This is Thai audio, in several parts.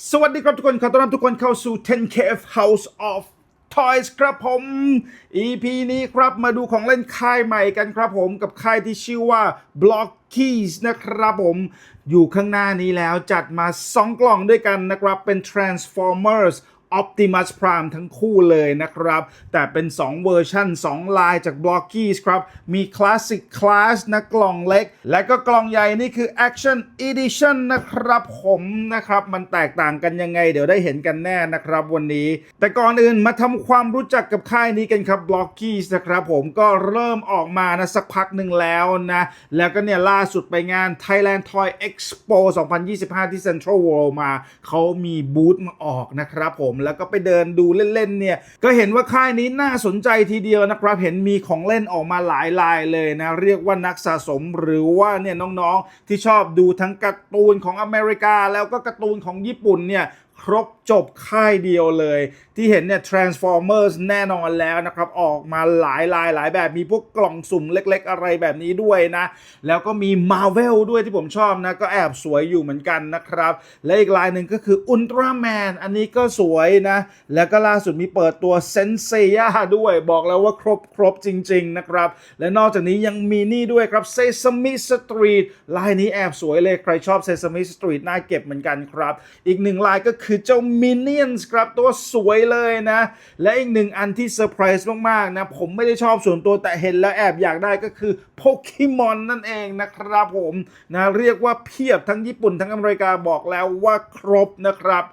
สวัสดีครับทุกคน ขอต้อนรับทุกคนเข้าสู่ 10KF House of Toys ครับผม EP นี้ครับมาดูของเล่นค่ายใหม่กันครับผมกับค่ายที่ชื่อว่า Blockies นะครับผม อยู่ข้างหน้านี้แล้วจัดมา 2 กล่องด้วยกันนะครับ เป็น Transformers Optimus Prime ทั้งคู่เลยนะครับ แต่เป็น 2 เวอร์ชัน2 ลายจาก Blockies ครับ มี Classic Class นะกล่องเล็ก และก็กล่องใหญ่นี่คือ Action Edition นะครับผมนะครับ มันแตกต่างกันยังไง เดี๋ยวได้เห็นกันแน่นะครับวันนี้ แต่ก่อนอื่นมาทำความรู้จักกับค่ายนี้กันครับ Blockies นะครับผมก็เริ่มออกมานะสักพักหนึ่งแล้วนะ แล้วก็เนี่ยล่าสุดไปงาน Thailand Toy Expo 2025 ที่ Central World มา เขามีบูธมาออกนะครับผมแล้วก็ไปเดินดูเล่นๆเนี่ยก็เห็นว่าค่ายนี้น่าสนใจทีเดียวนะครับเห็นมีของเล่นออกมาหลายลายเลยนะเรียกว่านักสะสมหรือว่าเนี่ยน้องๆที่ชอบดูทั้งการ์ตูนของอเมริกา แล้วก็การ์ตูนของญี่ปุ่นเนี่ย ครบจบค่ายเดียวเลย ที่เห็นเนี่ย Transformers แน่นอนแล้วนะครับ ออกมาหลายลายหลายแบบมีพวกกล่องสุ่มเล็กๆ อะไรแบบนี้ด้วยนะ แล้วก็มี Marvel ด้วยที่ผมชอบนะ ก็แอบสวยอยู่เหมือนกันนะครับ และอีกลายหนึ่งก็คือ Ultraman อันนี้ก็สวยนะ แล้วก็ล่าสุดมีเปิดตัว Senseiya ด้วยบอกแล้วว่าครบครบจริง ๆ นะครับ และนอกจากนี้ยังมีนี่ด้วยครับ Sesame Street ลายนี้แอบสวยเลยใครชอบ Sesame Street น่าเก็บเหมือนกันครับ อีกหนึ่งลายก็คือือเจ้า Minions ครับตัวสวยเลยนะ และอีกหนึ่งอันที่เซอร์ไพรส์มาก ๆ นะ ผมไม่ได้ชอบส่วนตัวแต่เห็นแล้วแอบอยากได้ก็คือโปเกมอนนั่นเองนะครับผมนะเรียกว่าเพียบทั้งญี่ปุ่นทั้งอเมริกาบอกแล้วว่าครบนะครับ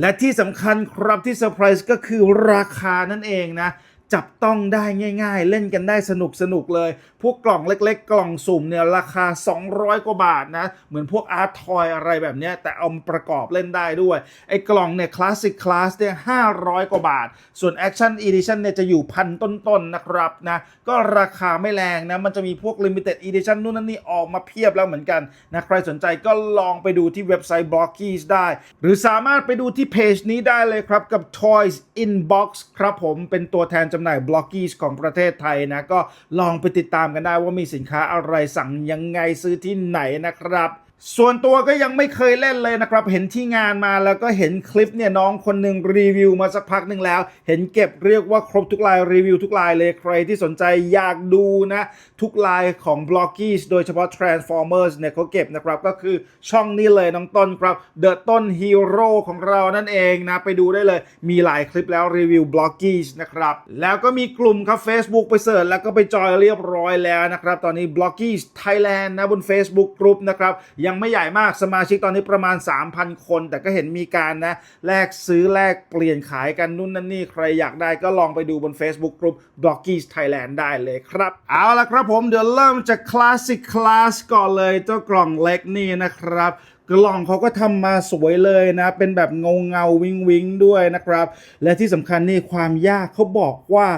และที่สำคัญครับที่เซอร์ไพรส์ก็คือราคานั่นเองนะ จับต้องได้ง่ายๆ เล่นกันได้สนุกสนุกเลย พวกกล่องเล็กๆ กล่องสุ่มเนี่ยราคา 200 กว่าบาทนะ เหมือนพวกอาร์ตทอยอะไรแบบเนี้ยแต่เอามาประกอบเล่นได้ด้วย ไอ้กล่องเนี่ยคลาสสิกคลาสเนี่ย500 กว่าบาท ส่วน Action Edition เนี่ยจะอยู่พันต้นๆนะครับนะก็ราคาไม่แรงนะ มันจะมีพวก Limited Edition นู่นนั่นนี่ออกมาเพียบแล้วเหมือนกันนะใครสนใจก็ลองไปดูที่เว็บไซต์ Blockies ได้ หรือสามารถไปดูที่เพจนี้ได้เลยครับกับ Toys Inbox ครับผมเป็นตัวแทนจำหน่ายบล็อกกี้ของประเทศไทยนะ ก็ลองไปติดตามกันได้ว่ามีสินค้าอะไรสั่งยังไงซื้อที่ไหนนะครับ ส่วนตัวก็ยังไม่เคยเล่นเลยนะครับ เห็นที่งานมาแล้วก็เห็นคลิปเนี่ยน้องคนหนึ่งรีวิวมาสักพักหนึ่งแล้ว เห็นเก็บเรียกว่าครบทุกลายรีวิวทุกลายเลยใครที่สนใจอยากดูนะ ทุกลายของ Blockies โดยเฉพาะ Transformers เนี่ยเขาเก็บนะครับ ก็คือช่องนี้เลยน้องต้นครับ The ต้นฮีโร่ของเรานั่นเองนะ ไปดูได้เลยมีหลายคลิปแล้วรีวิว Blockies นะครับ แล้วก็มีกลุ่มครับ Facebook ไปเสิร์ชแล้วก็ไปจอยเรียบร้อยแล้วนะครับตอนนี้ Blockies Thailand นะบน Facebook Group นะครับยังไม่ใหญ่มากสมาชิกตอนนี้ประมาณ 3,000 คน แต่ก็เห็นมีการนะแลกซื้อแลกเปลี่ยนขายกันนู่นนั่นนี่ใครอยากได้ก็ลองไปดูบน Facebook Group Blockies Thailand ได้เลยครับ เอาละครับผมเดี๋ยวเริ่มจาก Classic Class ก่อนเลยเจ้ากล่องเล็กนี่นะครับกล่องเขาก็ทำมาสวยเลยนะ เป็นแบบเงาเงาวิงวิงด้วยนะครับ และที่สำคัญนี่ความยากเขาบอกว่า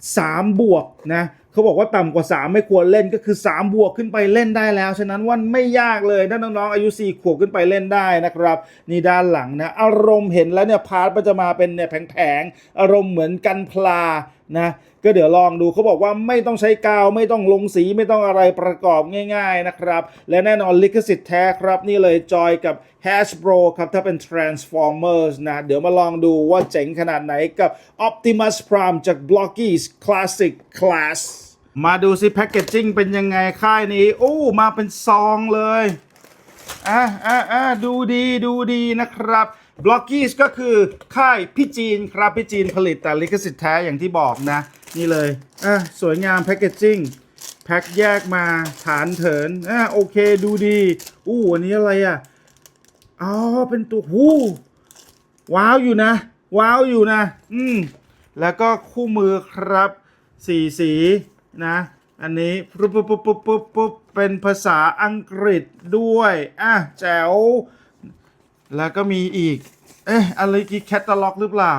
3 บวกนะ เขาบอกว่าต่ำกว่า 3 ไม่ควรเล่นก็คือ 3 บวกขึ้นไปเล่นได้แล้ว ฉะนั้นว่าไม่ยากเลยถ้าน้องๆอายุ 4 ขวบขึ้นไปเล่นได้นะครับ นี่ด้านหลังนะอารมณ์เห็นแล้วเนี่ยพาร์ทมันจะมาเป็นเนี่ยแผงๆอารมณ์เหมือนกันพลานะก็เดี๋ยวลองดูเขาบอกว่าไม่ต้องใช้กาวไม่ต้องลงสีไม่ต้องอะไรประกอบง่าย ๆนะครับ และแน่นอนลิขสิทธิ์แท้ครับ นี่เลยจอยกับ Hasbro ครับถ้าเป็น Transformers นะ เดี๋ยวมาลองดูว่าเจ๋งขนาดไหนกับ Optimus Prime จาก Blockies Classic Class มาดูสิแพคเกจจิ้งเป็นยังไงค่ายนี้โอ้มาเป็นซองเลยอะอะอะดูดีดูดีนะครับบล็อกกี้ก็คือค่ายพี่จีนครับพี่จีนผลิตแต่ลิขสิทธิ์แท้อย่างที่บอกนะ นี่เลยอะสวยงามแพคเกจจิ้งแพ็คแยกมาฐานเถินอะโอเคดูดีอู้อันนี้อะไรอะอ๋อเป็นตัวหูว้าวอยู่นะ ว้าวอยู่นะ อืมแล้วก็คู่มือครับสีสี นะอันนี้ปุ๊บปุ๊บปุ๊บปุ๊บปุ๊บปุ๊บเป็นภาษาอังกฤษด้วยอะแจ๋วแล้วก็มีอีก เอ๊ะอะไรกี่แคตตาล็อกหรือเปล่า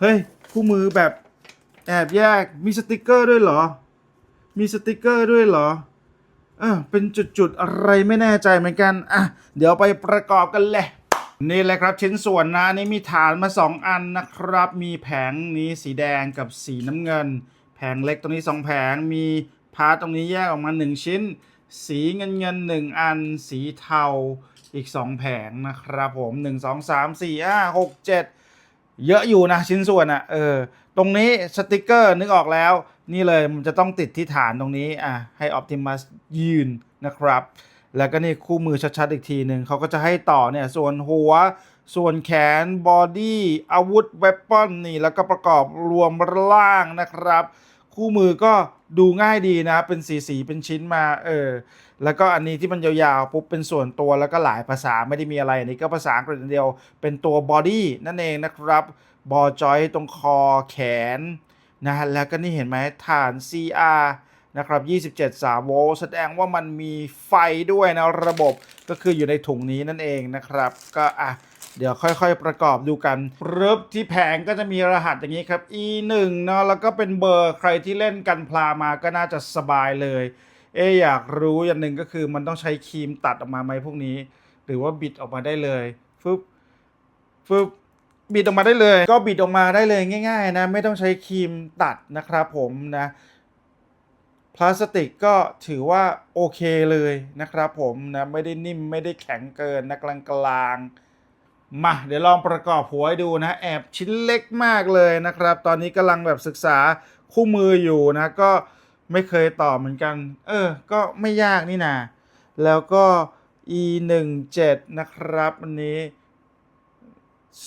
เฮ้ย คู่มือแบบแอบแยกมีสติกเกอร์ด้วยเหรอ มีสติกเกอร์ด้วยเหรอเออเป็นจุดๆ อะไรไม่แน่ใจเหมือนกัน อะ เดี๋ยวไปประกอบกันเลยนี่แหละครับชิ้นส่วนนะนี่มีฐานมา 2 อันนะครับ มีแผงนี้สีแดงกับสีน้ำเงิน แผงเล็กตรงนี้ 2 แผงมีพาร์ทตรงนี้แยกออกมา 1 ชิ้น สีเงินเงินหนึ่งอัน สีเทาอีก 2 แผงนะครับผม 1 2 3 4 5 6 7 เยอะอยู่นะชิ้นส่วนอะ่ะเออตรงนี้สติกเกอร์นึกออกแล้ว นี่เลยมันจะต้องติดที่ฐานตรงนี้อะให้ Optimus ยืนนะครับแล้วก็นี่คู่มือชัดๆอีกทีหนึ่งเขาก็จะให้ต่อเนี่ยส่วนหัว ส่วนแขนบอดี้อาวุธเวปอนนี่แล้วก็ประกอบรวมร่างนะครับ คู่มือก็ดูง่ายดีนะ เป็นสีสีเป็นชิ้นมา เออ แล้วก็อันนี้ที่มันยาวๆปุ๊บเป็นส่วนตัวแล้วก็หลายภาษาไม่ได้มีอะไร อันนี้ก็ภาษาอังกฤษเดียว เป็นตัวบอดี้นั่นเองนะครับบอจอยตรงคอแขนนะแล้วก็นี่เห็นไหมฐาน CR นะครับ27 3 โวลต์แสดงว่ามันมีไฟด้วยนะ ระบบก็คืออยู่ในถุงนี้นั่นเองนะครับ ก็อะ เดี๋ยวค่อย ๆ ประกอบดูกันรึบที่แผงก็จะมีรหัสอย่างนี้ครับ E1 เนาะแล้วก็เป็นเบอร์ใครที่เล่นกันพลามาก็น่าจะสบายเลย เออยากรู้อย่างหนึ่งก็คือมันต้องใช้ครีมตัดออกมาไหมพวกนี้ หรือว่าบิดออกมาได้เลยฟึบฟึบบิดออกมาได้เลย ก็บิดออกมาได้เลยง่าย ๆ นะ ไม่ต้องใช้ครีมตัดนะครับผมนะพลาสติกก็ถือว่าโอเคเลยนะครับผมนะไม่ได้นิ่มไม่ได้แข็งเกินนะกลางๆ มาเดี๋ยวลองประกอบหัวให้ดูนะแอบชิ้นเล็กมากเลยนะครับ ตอนนี้กำลังแบบศึกษาคู่มืออยู่นะ ก็ไม่เคยต่อเหมือนกัน เออ ก็ไม่ยากนี่นา แล้วก็ e 1 7นะครับอันนี้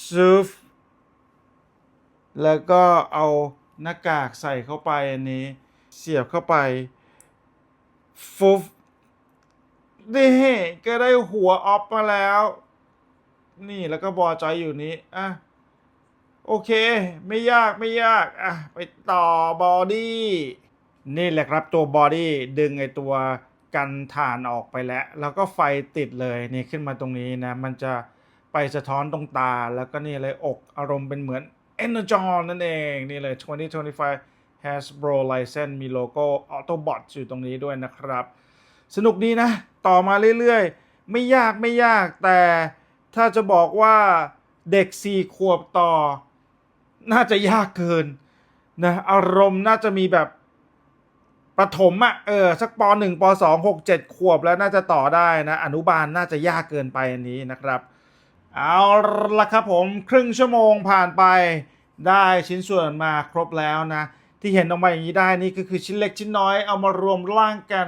surf แล้วก็เอาหน้ากากใส่เข้าไปอันนี้ เสียบเข้าไปฟุบนี่ก็ได้หัวออฟมาแล้ว นี่แล้วก็บอจอยอยู่นี้อะโอเค ไม่ยากไม่ยากอะไปต่อบอดี้นี่แหละครับตัวบอดี้ดึงไอตัวกันถ่านออกไปแล้ว แล้วก็ไฟติดเลยนี่ขึ้นมาตรงนี้นะ มันจะไปสะท้อนตรงตา แล้วก็นี่เลยอกอารมณ์เป็นเหมือน Energon นั่นเอง นี่เลย 2025 Hasbro License มีโลโก้ Autobot อยู่ตรงนี้ด้วยนะครับ สนุกดีนะ ต่อมาเรื่อยๆ ไม่ยากไม่ยากแต่ ถ้าจะบอกว่าเด็ก4ขวบต่อ น่าจะยากเกินนะอารมณ์น่าจะมีแบบประถมอะเออสักปหนึ่งปสองหกเจ็ดขวบแล้วน่าจะต่อได้นะอนุบาลน่าจะยากเกินไปอันนี้นะครับ เอาละครับผมครึ่งชั่วโมงผ่านไปได้ชิ้นส่วนมาครบแล้วนะ ที่เห็นออกมาอย่างนี้ได้นี่ก็คือชิ้นเล็กชิ้นน้อยเอามารวมร่างกัน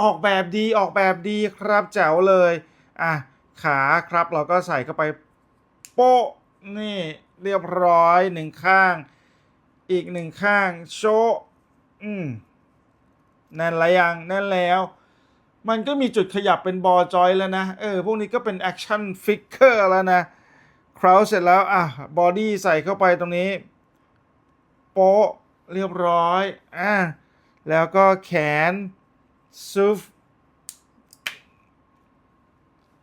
ออกแบบดีออกแบบดีครับแจ๋วเลยอะ ขาครับ เราก็ใส่เข้าไปโป๊ะนี่เรียบร้อยหนึ่งข้าง อีกหนึ่งข้างโชอืมนั่นละยังนั่นแล้ว มันก็มีจุดขยับเป็นบอจอยแล้วนะ เออ พวกนี้ก็เป็นแอคชั่นฟิกเกอร์แล้วนะคราวเสร็จแล้วอะบอดี้ใส่เข้าไปตรงนี้ โป๊ะเรียบร้อยอะแล้วก็แขนซูฟ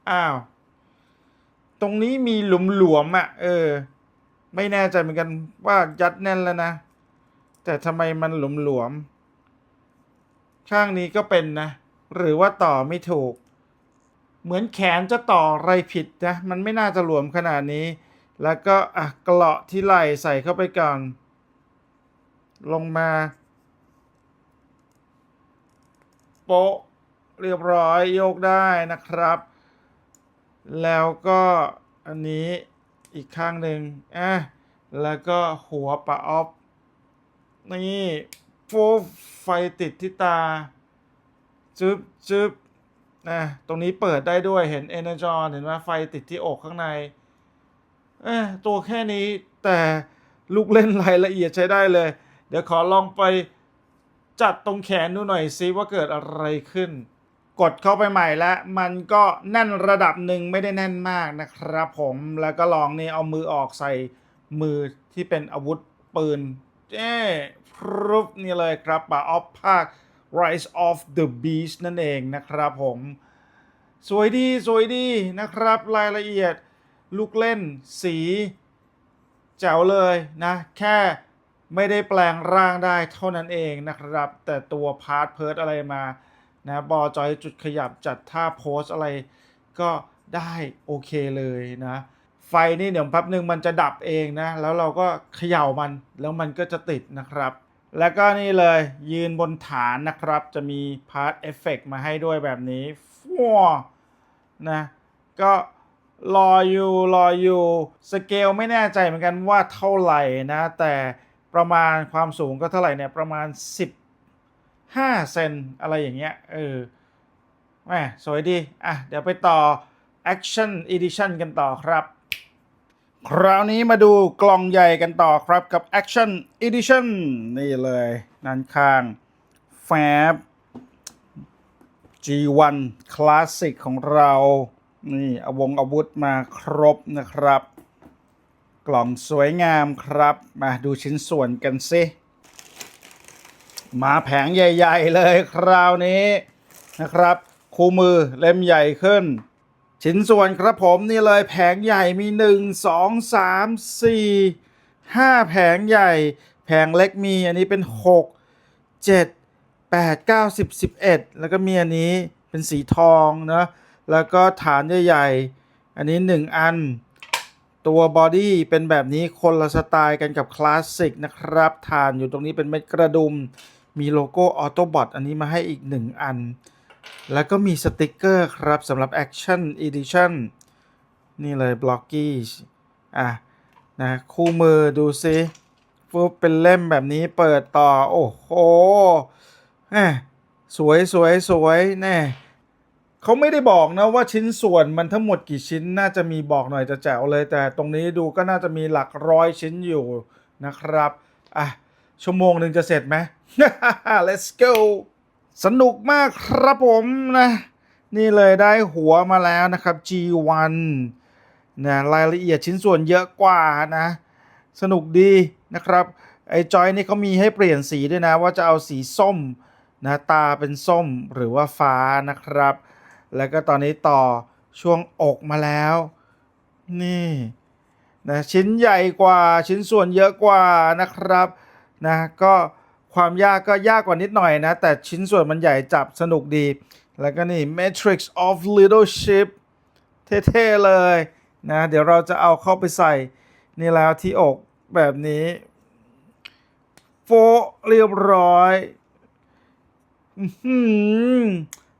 อ้าว ตรงนี้มีหลวมๆอะ เออ ไม่แน่ใจเหมือนกันว่ายัดแน่นแล้วนะ แต่ทำไมมันหลวม ข้างนี้ก็เป็นนะ หรือว่าต่อไม่ถูก เหมือนแขนจะต่ออะไรผิดนะ มันไม่น่าจะหลวมขนาดนี้ แล้วก็อะเกราะที่ไหล่ใส่เข้าไปก่อน ลงมาโปะเรียบร้อยโยกได้นะครับ แล้วก็อันนี้อีกข้างหนึ่งอะแล้วก็หัวปะออฟนี่โฟไฟติดที่ตา จึ๊บจึ๊บนะตรงนี้เปิดได้ด้วยเห็น Energon เห็นไหมไฟติดที่อกข้างในเอ้ตัวแค่นี้แต่ลูกเล่นรายละเอียดใช้ได้เลย เดี๋ยวขอลองไปจัดตรงแขนดูหน่อยซิว่าเกิดอะไรขึ้น กดเข้าไปใหม่แล้วมันก็แน่นระดับหนึ่งไม่ได้แน่นมากนะครับผมแล้วก็ลองนี่เอามือออกใส่มือที่เป็นอาวุธปืนเจ้พรุบนี่เลยครับปาออฟภาค Rise of the Beast นั่นเองนะครับผม สวยดีสวยดีนะครับ รายละเอียดลูกเล่นสีแจ๋วเลยนะ แค่ไม่ได้แปลงร่างได้เท่านั้นเองนะครับ แต่ตัวพาร์ทเพิร์ดอะไรมา นะบอจอยจุดขยับจัดท่าโพสอะไรก็ได้โอเคเลยนะไฟนี่เดี๋ยวแป๊บหนึ่งมันจะดับเองนะ แล้วเราก็เขย่ามันแล้วมันก็จะติดนะครับ แล้วก็นี่เลยยืนบนฐานนะครับ จะมีพาร์ทเอฟเฟกมาให้ด้วยแบบนี้ฟัวนะก็รออยู่รออยู่สเกลไม่แน่ใจเหมือนกันว่าเท่าไหร่นะ แต่ประมาณความสูงก็เท่าไหร่เนี่ยประมาณ 15เซนอะไรอย่างเงี้ยเออแหมสวยดี อะ เดี๋ยวไปต่อ Action Edition กันต่อครับ คราวนี้มาดูกล่องใหญ่กันต่อครับกับ Action Edition นี่เลยด้านข้างแฟบ G1 Classic ของเรา นี่เอาวงอาวุธมาครบนะครับ กล่องสวยงามครับ มาดูชิ้นส่วนกันสิ มาแผงใหญ่ ๆ เลยคราวนี้นะครับ คู่มือเล่มใหญ่ขึ้น ชิ้นส่วนครับผมนี่เลยแผงใหญ่มี 1 2 3 4 5 แผงใหญ่ แผงเล็กมีอันนี้เป็น 6 7 8 9 10 11 แล้วก็มีอันนี้เป็นสีทองนะแล้วก็ฐานใหญ่ๆ อันนี้ 1 อัน ตัวบอดี้เป็นแบบนี้คนละสไตล์กันกับคลาสสิกนะครับ ฐานอยู่ตรงนี้เป็นเม็ดกระดุม มีโลโก้ออโตบอทอันนี้มาให้อีก 1 อัน แล้วก็มีสติกเกอร์ครับสำหรับ Action Edition นี่เลย b l o c k y อะนะคู่มือดูซิฟุบเป็นเล่มแบบนี้เปิดต่อ โอ้โหแหมสวยสวยสวยแน่เขาไม่ได้บอกนะว่าชิ้นส่วนมันทั้งหมดกี่ชิ้นน่าจะมีบอกหน่อยจะแจ๋วเลย แต่ตรงนี้ดูก็น่าจะมีหลักร้อยชิ้นอยู่นะครับ อะ ชั่วโมงหนึ่งจะเสร็จไหม let's go สนุกมากครับผมนะ นี่เลยได้หัวมาแล้วนะครับ G1 นะรายละเอียดชิ้นส่วนเยอะกว่านะ สนุกดีนะครับ ไอ้จอยนี่เขามีให้เปลี่ยนสีด้วยนะ ว่าจะเอาสีส้มนะตาเป็นส้มหรือว่าฟ้านะครับ แล้วก็ตอนนี้ต่อช่วงอกมาแล้ว นี่นะชิ้นใหญ่กว่าชิ้นส่วนเยอะกว่านะครับนะก็ ความยากก็ยากกว่านิดหน่อยนะ แต่ชิ้นส่วนมันใหญ่จับสนุกดี แล้วก็นี่ Matrix of Little Ship เท่ๆเลยนะ เดี๋ยวเราจะเอาเข้าไปใส่ นี่แล้วที่อกแบบนี้ โฟเรียบร้อยอ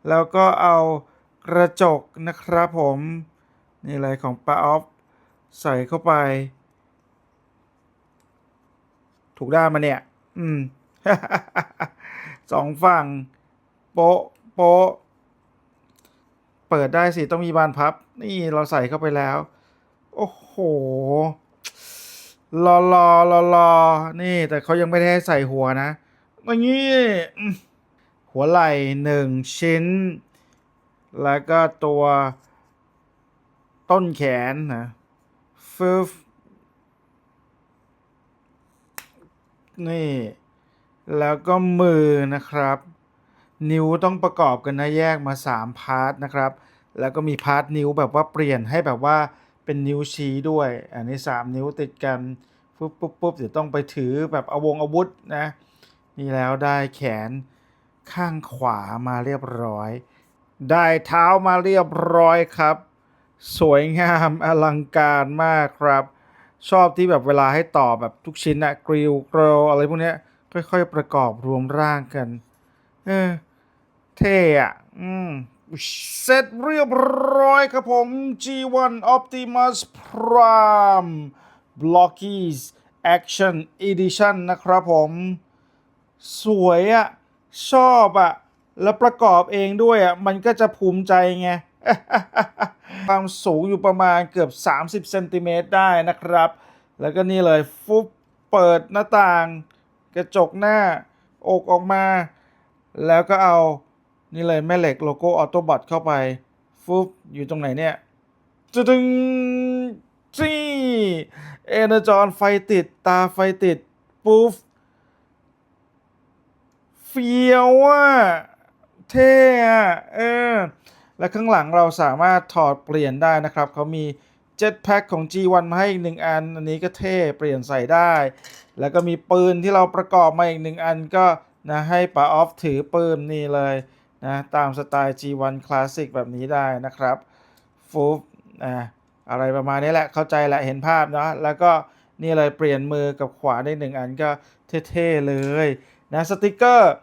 แล้วก็เอากระจกนะครับผม นี่เลยของปาออฟ ใส่เข้าไป ถูกได้านมาเนี่ย อืม สองฝั่ง โป๊ะ โป๊ะ เปิดได้สิต้องมีบานพับ นี่เราใส่เข้าไปแล้ว โอ้โหรอรอรอรอนี่ แต่เขายังไม่ได้ใส่หัวนะอย่างนี้ หัวไหล่หนึ่งชิ้น แล้วก็ตัวต้นแขนนะฟึบนี่ แล้วก็มือนะครับ นิ้วต้องประกอบกันนะแยกมา 3 พาร์ทนะครับ แล้วก็มีพาร์ทนิ้วแบบว่าเปลี่ยนให้แบบว่าเป็นนิ้วชี้ด้วย อันนี้ 3 นิ้วติดกันปุ๊บปุ๊บปุ๊บเดี๋ยวต้องไปถือแบบอาวงอาวุธนะนี่แล้วได้แขนข้างขวามาเรียบร้อย ได้เท้ามาเรียบร้อยครับ สวยงามอลังการมากครับ ชอบที่แบบเวลาให้ต่อแบบทุกชิ้นอะกริลเกรลอะไรพวกเนี้ย ค่อยๆประกอบรวมร่างกัน เออ เท่อะอืม เสร็จเรียบร้อยครับผม G1 Optimus Prime Blockies Action Edition นะครับผม สวยอะชอบอะแล้วประกอบเองด้วยอะมันก็จะภูมิใจไง ความสูงอยู่ประมาณเกือบ 30 เซนติเมตรได้นะครับ แล้วก็นี่เลยฟุบเปิดหน้าต่าง กระจกหน้าอกออกมา แล้วก็เอานี่เลยแม่เหล็กโลโก้ออโตบอทเข้าไปฟุบอยู่ตรงไหนเนี่ยจะดึงจี้เอเนจอนไฟติดตาไฟติดปุ๊บเฟี้ยวอะเท่อะเออและข้างหลังเราสามารถถอดเปลี่ยนได้นะครับ เขามีเจ็ตแพ็คของ G1 มาให้อีกหนึ่งอัน อันนี้ก็เท่ เปลี่ยนใส่ได้ แล้วก็มีปืนที่เราประกอบมาอีกหนึ่งอันก็นะให้ป๋าออฟถือปืนนี่เลยนะตามสไตล์ G1 Classic แบบนี้ได้นะครับฟูบอ่าอะไรประมาณนี้แหละเข้าใจแหละเห็นภาพเนาะแล้วก็นี่เลยเปลี่ยนมือกับขวาได้หนึ่งอันก็เท่ๆเลยนะสติกเกอร์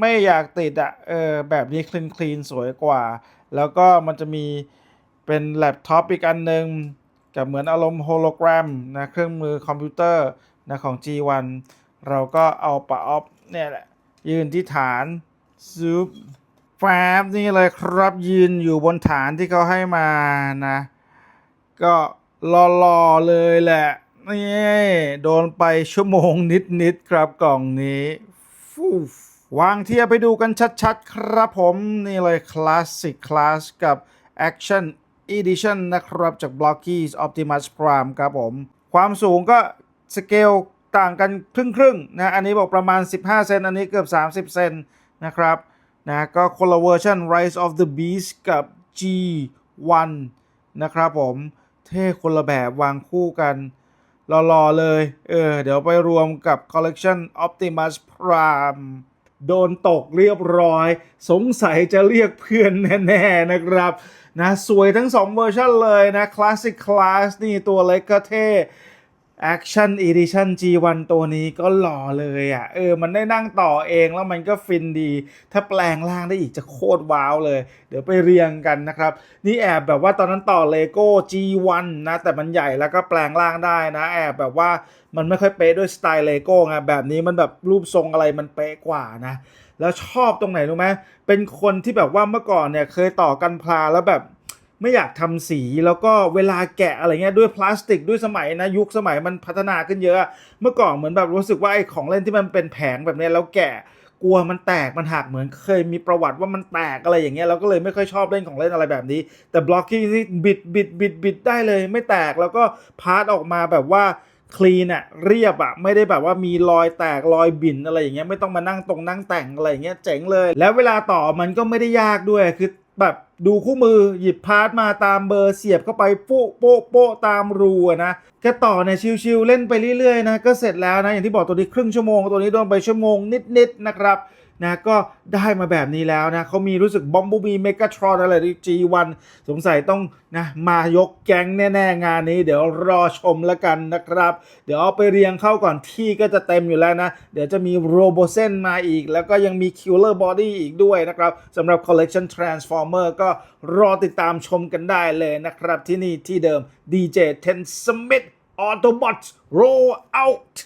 ไม่อยากติดอะเออแบบนี้คลีนคลีนสวยกว่า แล้วก็มันจะมีเป็นแล็ปท็อปอีกอันหนึ่งกับเหมือนอารมณ์โฮโลแกรมนะเครื่องมือคอมพิวเตอร์ นะของ G1 เราก็เอาปะออฟเนี่ยแหละ ยืนที่ฐานซูปแฟบนี่เลยครับยืนอยู่บนฐานที่เขาให้มานะ ก็รอๆเลยแหละนี่โดนไปชั่วโมงนิดๆครับกล่องนี้ฟูวางเทียบไปดูกันชัดๆ ครับผมนี่เลย Classic Class กับ Action Edition นะครับจาก Blockies Optimus Prime ครับผม ความสูงก็ สเกลต่างกันครึ่งๆนะอันนี้บอกประมาณ 15 เซนอันนี้เกือบ 30 เซนนะครับนะก็คนละเวอร์ชัน Rise of the Beast กับ G1 นะครับผมเท่คนละแบบวางคู่กันรอๆเลย เออ เดี๋ยวไปรวมกับ Collection Optimus Prime โดนตกเรียบร้อย สงสัยจะเรียกเพื่อนแน่ๆนะครับนะสวยทั้ง 2 เวอร์ชันเลยนะ Classic Class นี่ตัวเล็กก็เท่ Action Edition G1 ตัวนี้ก็หล่อเลยอะ เออ มันได้นั่งต่อเองแล้วมันก็ฟินดี ถ้าแปลงร่างได้อีกจะโคตรว้าวเลย เดี๋ยวไปเรียงกันนะครับ นี่แอบแบบว่าตอนนั้นต่อเลโก้ G1 นะ แต่มันใหญ่แล้วก็แปลงร่างได้นะ แอบแบบว่ามันไม่ค่อยเป๊ะด้วยสไตล์เลโก้ไงแบบนี้มันแบบรูปทรงอะไรมันเป๊ะกว่านะ แล้วชอบตรงไหนรู้ไหมเป็นคนที่แบบว่าเมื่อก่อนเนี่ยเคยต่อกันพลาแล้วแบบ ไม่อยากทำสีแล้วก็เวลาแกะอะไรเงี้ยด้วยพลาสติกด้วยสมัยนะยุคสมัยมันพัฒนาขึ้นเยอะ เมื่อก่อนเหมือนแบบรู้สึกว่าไอ้ของเล่นที่มันเป็นแผงแบบนี้แล้วแกะกลัวมันแตกมันหักเหมือนเคยมีประวัติว่ามันแตกอะไรอย่างเงี้ยเราก็เลยไม่ค่อยชอบเล่นของเล่นอะไรแบบนี้ แต่บล็อกกี้นี่บิดบิดบิดบิดได้เลยไม่แตกแล้วก็พาร์ตออกมาแบบว่าคลีนอะเรียบอะไม่ได้แบบว่ามีรอยแตกรอยบิ่นอะไรอย่างเงี้ยไม่ต้องมานั่งตรงนั่งแต่งอะไรอย่างเงี้ยเจ๋งเลย แล้วเวลาต่อมันก็ไม่ได้ยากด้วยคือแบบ ดูคู่มือหยิบพาร์ทมาตามเบอร์เสียบเข้าไปโป๊ะโป๊ะโป๊ะตามรูนะแค่ต่อเนี่ยชิวๆเล่นไปเรื่อยๆนะก็เสร็จแล้วนะอย่างที่บอกตัวนี้ครึ่งชั่วโมงตัวนี้โดนไปชั่วโมงนิดๆนะครับ นะก็ได้มาแบบนี้แล้วนะเขามีรู้สึกบอมบูบีเมกาทรอนอะไรที่ G1 สงสัยต้องนะมายกแก๊งแน่ๆงานนี้ เดี๋ยวรอชมแล้วกันนะครับ เดี๋ยวเอาไปเรียงเข้าก่อนที่ก็จะเต็มอยู่แล้วนะ เดี๋ยวจะมีโรโบเซนมาอีก แล้วก็ยังมี Killer Body อีกด้วยนะครับสำหรับ Collection Transformer ก็รอติดตามชมกันได้เลยนะครับที่นี่ที่เดิม DJ Ten Smith Autobots Roll Out